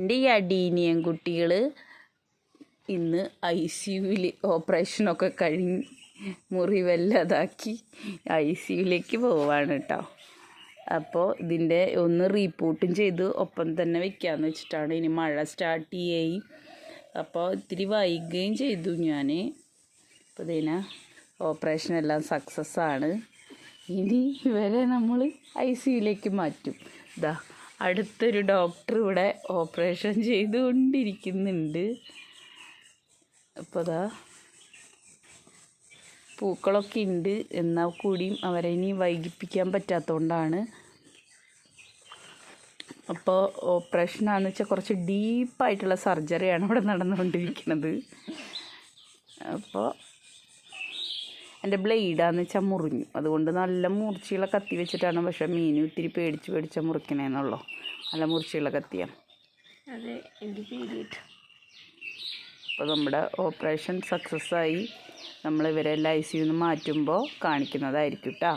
എന്റെ ഈ അടീനിയൻ കുട്ടികൾ ഇന്ന് ഐ സി യുവിൽ ഓപ്പറേഷനൊക്കെ കഴിഞ്ഞ് മുറിവല്ലതാക്കി ഐ സി യുവിലേക്ക് പോവാണ് കേട്ടോ. അപ്പോൾ ഇതിന്റെ ഒന്ന് റീപ്പോർട്ടും ചെയ്ത് ഒപ്പം തന്നെ വെക്കാമെന്ന് വെച്ചിട്ടാണ് ഇനി മഴ സ്റ്റാർട്ട് ചെയ്യായി അപ്പോൾ ഇത്തിരി വൈകുകയും ചെയ്തു ഞാൻ അപ്പോൾ ഇതിന ഓപ്പറേഷൻ എല്ലാം സക്സസ് ആണ് ഇനി ഇവരെ നമ്മൾ ഐ സി യുയിലേക്ക് മാറ്റും. ഇതാ അടുത്തൊരു ഡോക്ടർ ഇവിടെ ഓപ്പറേഷൻ ചെയ്തുകൊണ്ടിരിക്കുന്നുണ്ട്. അപ്പോൾ അതാ പൂക്കളൊക്കെ ഉണ്ട്. എന്നാൽ കൂടിയും അവരെ ഇനി വൈകിപ്പിക്കാൻ പറ്റാത്തതുകൊണ്ടാണ് അപ്പോൾ ഓപ്പറേഷനാണെന്ന് വെച്ചാൽ കുറച്ച് ഡീപ്പായിട്ടുള്ള സർജറിയാണ് ഇവിടെ നടന്നുകൊണ്ടിരിക്കുന്നത്. അപ്പോൾ എന്റെ ബ്ലേഡാന്ന് വെച്ചാൽ മുറിഞ്ഞു. അതുകൊണ്ട് നല്ല മുറിച്ചുള്ള കത്തി വെച്ചിട്ടാണ് പക്ഷേ മീൻ ഇത്തിരി പേടിച്ച് പേടിച്ച മുറിക്കണേന്നുള്ളൂ. നല്ല മുറിച്ചുള്ള കത്തിയാണ്. അതെ എനിക്ക് പേടിയിട്ട് അപ്പോൾ നമ്മുടെ ഓപ്പറേഷൻ സക്സസ്സായി. ആയി നമ്മൾ ഇവരെ എല്ലാം ഐ സിയിൽ നിന്ന് മാറ്റുമ്പോൾ കാണിക്കുന്നതായിരിക്കും കേട്ടോ